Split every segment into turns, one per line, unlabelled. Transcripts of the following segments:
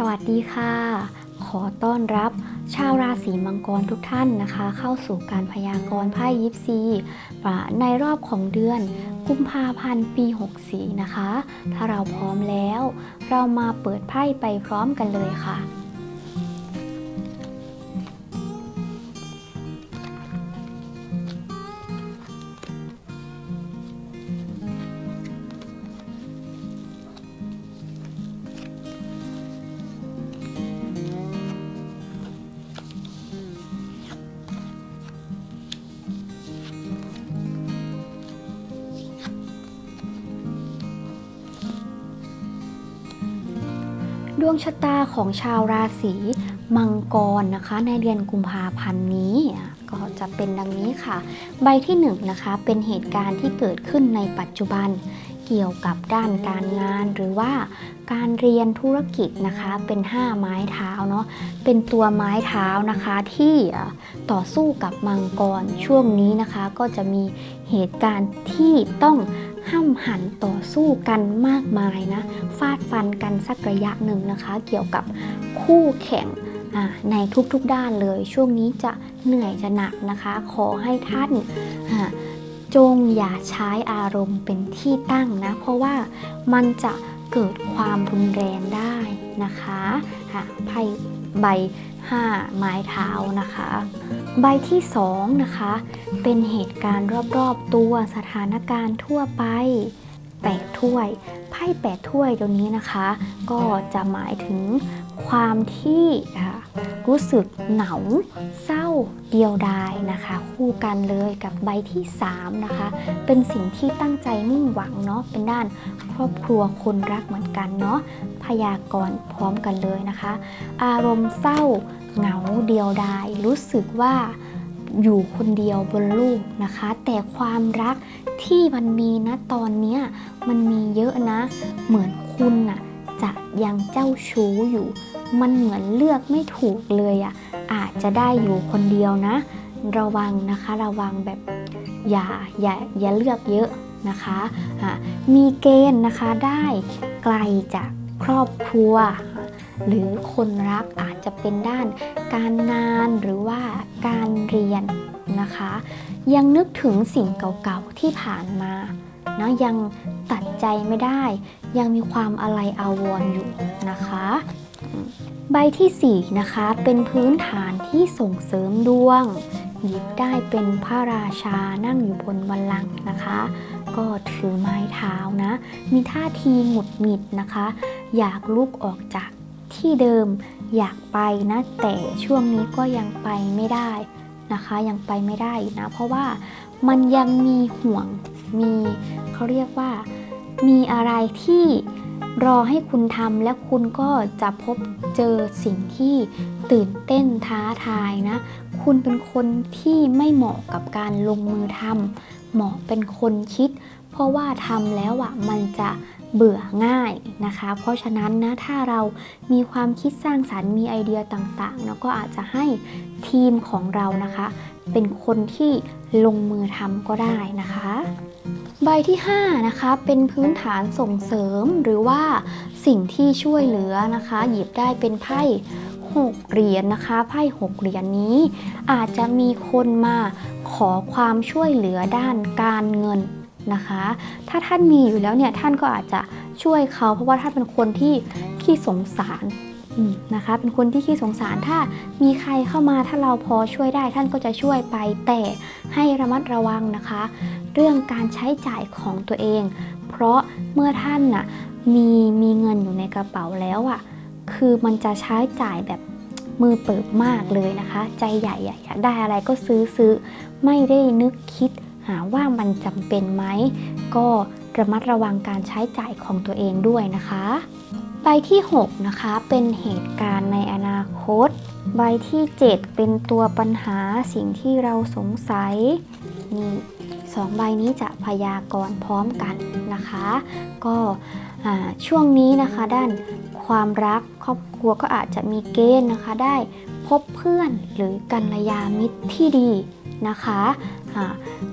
สวัสดีค่ะ ขอต้อนรับชาวราศีมังกรทุกท่านนะคะ เข้าสู่การพยากรณ์ไพ่ยิปซีในรอบของเดือนกุมภาพันธ์ปี 64 นะคะ ถ้าเราพร้อมแล้ว เรามาเปิดไพ่ไปพร้อมกันเลยค่ะ ดวงชะตาของชาวราศีมังกรนะคะ ในเดือนกุมภาพันธ์นี้ก็จะเป็นดังนี้ค่ะ ใบที่1นงนะคะเป็นเหตุการณ์ที่เกิดขึ้นในปัจจุบันเกี่ยวกับด้านการงานหรือว่าการเรียนธุรกิจนะคะเป็น 5 ไม้เท้าเนาะเป็นตัวไม้เท้านะคะที่ต่อสู้กับมังกรช่วงนี้นะคะ ก็จะมีเหตุการณ์ที่ต้อง ห้ำหันต่อสู้กันมากมายนะฟาดฟันกันสักระยะหนึ่งนะคะ เกี่ยวกับคู่แข่งในทุกๆด้านเลย ช่วงนี้จะเหนื่อยจะหนักนะคะ ขอให้ท่านจงอย่าใช้อารมณ์เป็นที่ตั้งนะ เพราะว่ามันจะเกิดความรุนแรงได้นะคะค่ะไพ่ใบ 5 ไม้เท้านะคะ ใบที่2นะคะ เป็นเหตุการณ์รอบๆตัวสถานการณ์ทั่วไปแปดถ้วย ไพ่แปดถ้วยตัวนี้นะคะ ก็จะหมายถึงความที่รู้สึกเหงาเศร้าเดียวดายนะคะ คู่กันเลยกับใบที่ 3 นะคะ เป็นสิ่งที่ตั้งใจมุ่งหวังเนาะเป็นด้านครอบครัวคนรักเหมือนกันเนาะพยากรณ์พร้อมกันเลยนะคะ อารมณ์เศร้า เหงาเดียวดาย รู้สึกว่าอยู่คนเดียวบนโลกนะคะ แต่ความรักที่มันมีนะตอนเนี้ยมันมีเยอะนะ เหมือนคุณน่ะจะยังเจ้าชู้อยู่ มันเหมือนเลือกไม่ถูกเลยอะ่ะอาจจะได้อยู่คนเดียวนะ ระวังนะคะระวังแบบอย่าอย่าอย่าเลือกเยอะนะคะะมีเกณฑ์นะคะได้ไกลจากครอบครัว หรือคนรักอาจจะเป็นด้านการงานหรือว่าการเรียนนะคะ ยังนึกถึงสิ่งเก่าๆที่ผ่านมานะยังตัดใจไม่ได้ ยังมีความอะไรอาวรณ์อยู่นะคะ ใบทีสี่4นะคะเป็นพื้นฐานที่ส่งเสริมดวงหยิบได้เป็นพระราชานั่งอยู่บนบัลลังก์นะคะ ก็ถือไม้เท้านะ มีท่าทีหงุดหงิดนะคะ อยากลุกออกจาก ที่เดิมอยากไปนะ แต่ช่วงนี้ก็ยังไปไม่ได้นะคะยังไปไม่ได้นะ เพราะว่ามันยังมีห่วงมีเขาเรียกว่ามีอะไรที่รอให้คุณทำและคุณก็จะพบเจอสิ่งที่ตื่นเต้นท้าทายนะ คุณเป็นคนที่ไม่เหมาะกับการลงมือทำเหมาะเป็นคนคิด ราะว่าทำแล้วอะมันจะเบื่อง่ายนะคะ เพราะฉะนั้นนะถ้าเรามีความคิดสร้างสารรค์มีไอเดียต่างๆแล้วก็อาจจะให้ทีมของเรานะคะ เป็นคนที่ลงมือทำก็ได้นะคะใบที่5นะคะเป็นพื้นฐานส่งเสริมหรือว่าสิ่งที่ช่วยเหลือนะคะ หยิบได้เป็นไพ่6เหรียญนะคะไพ่6เหรียญนี้ อาจจะมีคนมาขอความช่วยเหลือด้านการเงิน นะคะ ถ้าท่านมีอยู่แล้วเนี่ยท่านก็อาจจะช่วยเขา เพราะว่าท่านเป็นคนที่ขี้สงสารนะคะเป็นคนที่ขี้สงสารถ้ามีใครเข้ามาถ้าเราพอช่วยได้ท่านก็จะช่วยไปแต่ให้ระมัดระวังนะคะ เรื่องการใช้จ่ายของตัวเอง เพราะเมื่อท่านน่ะมีมีเงินอยู่ในกระเป๋าแล้วอะ่ะคือมันจะใช้จ่ายแบบมือเปิบมากเลยนะคะ ใจใหญ่อะอยากได้อะไรก็ซื้อซื้อไม่ได้นึกคิด หาว่ามันจำเป็นไหม ก็ระมัดระวังการใช้จ่ายของตัวเองด้วยนะคะ ใบที่ 6 นะคะ เป็นเหตุการณ์ในอนาคต ใบที่ 7 เป็นตัวปัญหาสิ่งที่เราสงสัยนี่สองใบนี้จะพยากรณ์พร้อมกันนะคะ ก็ช่วงนี้นะคะด้านความรักครอบครัวก็อาจจะมีเกณฑ์นะคะได้พบเพื่อนหรือกัลยาณมิตรที่ดี นะคะอ่า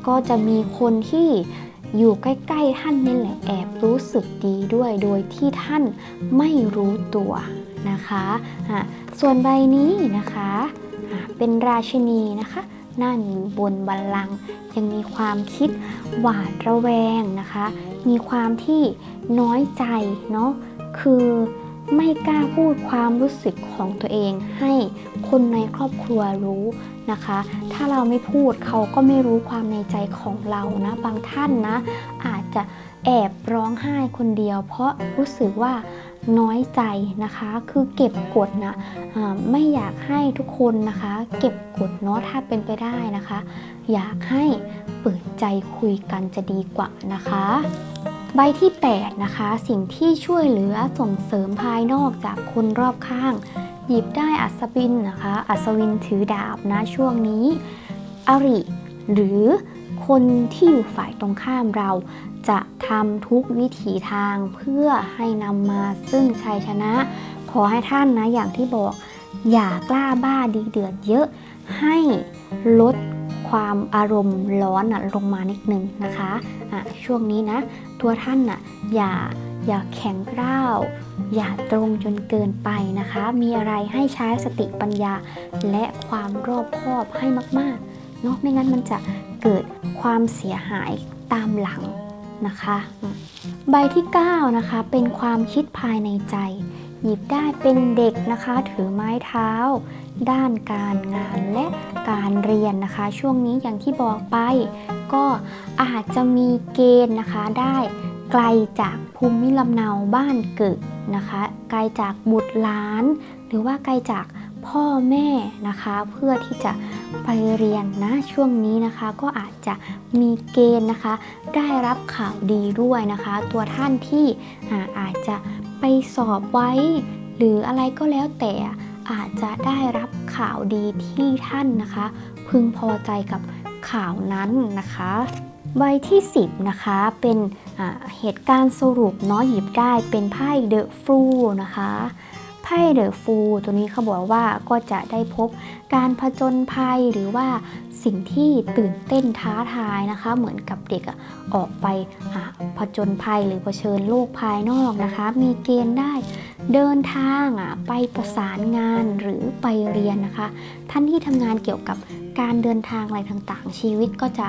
ก็จะมีคนที่อยู่ใกล้ ๆ ท่านนี่แหละแอบรู้สึกดีด้วยโดยที่ท่านไม่รู้ตัวนะคะะส่วนใบนี้นะคะะเป็นราชินีนะคะนั่งอยู่บนบัลลังก์ยังมีความคิดหวาดระแวงนะคะ มีความที่น้อยใจเนาะคือ ไม่กล้าพูดความรู้สึกของตัวเอง ให้คนในครอบครัวรู้นะคะ ถ้าเราไม่พูดเขาก็ไม่รู้ความในใจของเรานะ บางท่านนะ อาจจะแอบร้องไห้คนเดียว เพราะรู้สึกว่าน้อยใจนะคะ คือเก็บกดนะอ่าไม่อยากให้ทุกคนนะคะ เก็บกดเนาะถ้าเป็นไปได้นะคะ อยากให้เปิดใจคุยกันจะดีกว่านะคะ ใบที่ 8 นะคะ สิ่งที่ช่วยเหลือส่งเสริมภายนอกจากคนรอบข้าง หยิบได้อัศวินนะคะ อัศวินถือดาบนะช่วงนี้อริหรือคนที่อยู่ฝ่ายตรงข้ามเราจะทำทุกวิถีทางเพื่อให้นำมาซึ่งชัยชนะ ขอให้ท่านนะอย่างที่บอก อย่ากล้าบ้าดีเดือดเยอะให้ลด ความอารมณ์ร้อนนะลงมานิดนึงนะคะอะช่วงนี้นะตัวท่านนะอย่าอย่าแข็งกร้าว อย่าตรงจนเกินไปนะคะ มีอะไรให้ใช้สติปัญญาและความรอบคอบให้มากๆเนาะไม่งั้นมันจะเกิดความเสียหายตามหลังนะคะ ใบที่ 9 นะคะเป็นความคิดภายในใจ หยิบได้เป็นเด็กนะคะ ถือไม้เท้า ด้านการงานและการเรียนนะคะ ช่วงนี้อย่างที่บอกไป ก็อาจจะมีเกณฑ์นะคะได้ไกลจากภูมิลำเนาบ้านเกิดนะคะ ไกลจากบุตรหลาน หรือว่าไกลจากพ่อแม่นะคะ เพื่อที่จะไปเรียนนะช่วงนี้นะคะก็อาจจะมีเกณฑ์นะคะ ได้รับข่าวดีด้วยนะคะ ตัวท่านที่อาจจะ ไปสอบไว้ หรืออะไรก็แล้วแต่อาจจะได้รับข่าวดีที่ท่านนะคะ พึงพอใจกับข่าวนั้นนะคะใบที่ 10 นะคะเป็นอ่าเหตุการณ์สรุปเนาะหยิบได้เป็นไพ่เดอะฟลูนะคะ ไพ่เดอะฟูตัวนี้เขาบอกว่าก็จะได้พบการผจญภัยหรือว่าสิ่งที่ตื่นเต้นท้าทายนะคะ เหมือนกับเด็กอะออกไปผจญภัยหรือเผชิญโลกภายนอกนะคะ มีเกณฑ์ได้เดินทางอะไปประสานงานหรือไปเรียนนะคะ ท่านที่ทำงานเกี่ยวกับการเดินทางอะไรต่างๆ ชีวิตก็จะ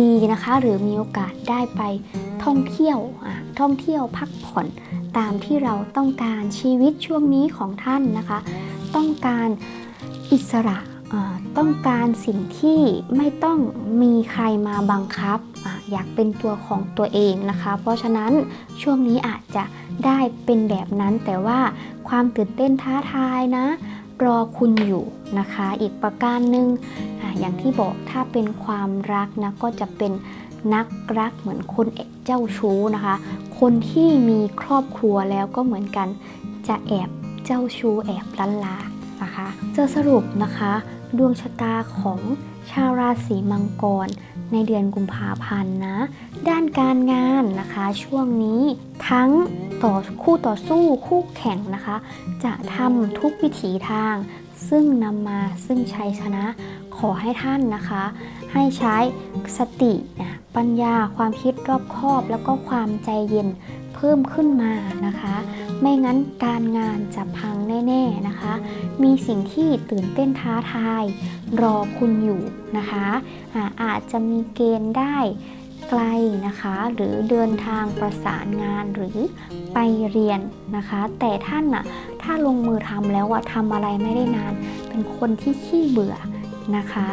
ดีนะคะ หรือมีโอกาสได้ไปท่องเที่ยวอะท่องเที่ยวพักผ่อน ตามที่เราต้องการชีวิตช่วงนี้ของท่านนะคะ ต้องการอิสระต้องการสิ่งที่ไม่ต้องมีใครมาบังคับออยากเป็นตัวของตัวเองนะคะ เพราะฉะนั้นช่วงนี้อาจจะได้เป็นแบบนั้น แต่ว่าความตื่นเต้นท้าทายนะ รอคุณอยู่นะคะ อีกประการหนึ่งออย่างที่บอกถ้าเป็นความรักนะก็จะเป็น นักรักเหมือนคนเจ้าชู้นะคะ คนที่มีครอบครัวแล้วก็เหมือนกันจะแอบเจ้าชู้แอบลันลานะคะจะสรุปนะคะ ดวงชะตาของชาวราศีมังกร ในเดือนกุมภาพันธ์นะ ด้านการงานนะคะช่วงนี้ทั้งต่อคู่ต่อสู้คู่แข่งนะคะ จะทำทุกวิถีทาง ซึ่งนำมาซึ่งชัยชนะขอให้ท่านนะคะ ให้ใช้สตินะปัญญาความคิดรอบคอบ แล้วก็ความใจเย็นเพิ่มขึ้นมานะคะ ไม่งั้นการงานจะพังแน่ๆนะคะ มีสิ่งที่ตื่นเต้นท้าทาย รอคุณอยู่นะคะอาอาจจะมีเกณฑ์ได้ไกลนะคะ หรือเดินทางประสานงานหรือไปเรียนนะคะ แต่ท่านน่ะถ้าลงมือทำแล้วอะทำอะไรไม่ได้นาน เป็นคนที่ขี้เบื่อนะคะ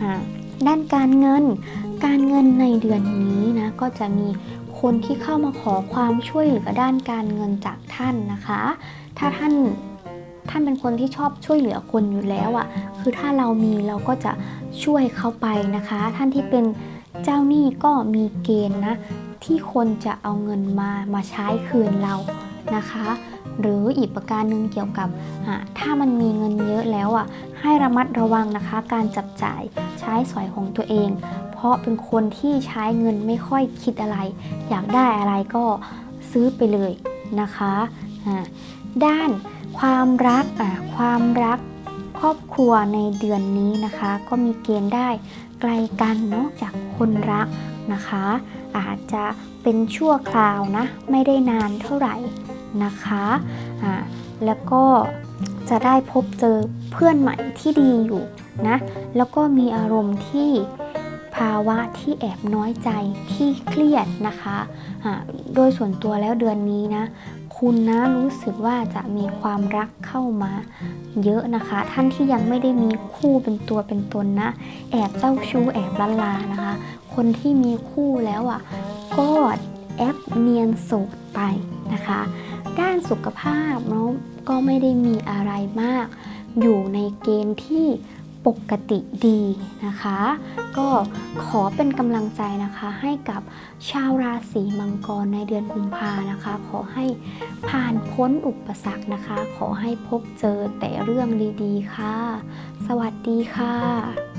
อ่า ด้านการเงิน การเงินในเดือนนี้นะก็จะมีคนที่เข้ามาขอความช่วยเหลือด้านการเงินจากท่านนะคะ ถ้าท่านท่านเป็นคนที่ชอบช่วยเหลือคนอยู่แล้วอะ่ะ คือถ้าเรามีเราก็จะช่วยเขาไปนะคะ ท่านที่เป็นเจ้าหนี้ก็มีเกณฑ์นะที่คนจะเอาเงินมามาใช้คืนเรานะคะ หรืออีกประการหนึ่งเกี่ยวกับอะถ้ามันมีเงินเยอะแล้วอะ ให้ระมัดระวังนะคะการจับจ่ายใช้สอยของตัวเอง เพราะเป็นคนที่ใช้เงินไม่ค่อยคิดอะไร อยากได้อะไรก็ซื้อไปเลยนะคะะด้านความรักอะความรักครอบครัวในเดือนนี้นะคะ ก็มีเกณฑ์ได้ไกลกันนอกจากคนรักนะคะ อาจจะเป็นชั่วคราวนะ ไม่ได้นานเท่าไหร่นะคะอ่าแล้วก็จะได้พบเจอ เพื่อนใหม่ที่ดีอยู่นะ แล้วก็มีอารมณ์ที่ภาวะที่แอบน้อยใจที่เครียดนะคะอ่าโดยส่วนตัวแล้วเดือนนี้นะ คุณนะรู้สึกว่าจะมีความรักเข้ามาเยอะนะคะ ท่านที่ยังไม่ได้มีคู่เป็นตัวเป็นตนนะ แอบเจ้าชู้แอบละลานะคะ คนที่มีคู่แล้วอะก็แอปเนียนโสดไปนะคะ ด้านสุขภาพเนาะก็ไม่ได้มีอะไรมาก อยู่ในเกณฑ์ที่ปกติดีนะคะ ก็ขอเป็นกำลังใจนะคะให้กับชาวราศีมังกรในเดือนกุมภานะคะ ขอให้ผ่านพ้นอุปสรรคนะคะ ขอให้พบเจอแต่เรื่องดีๆค่ะ สวัสดีค่ะ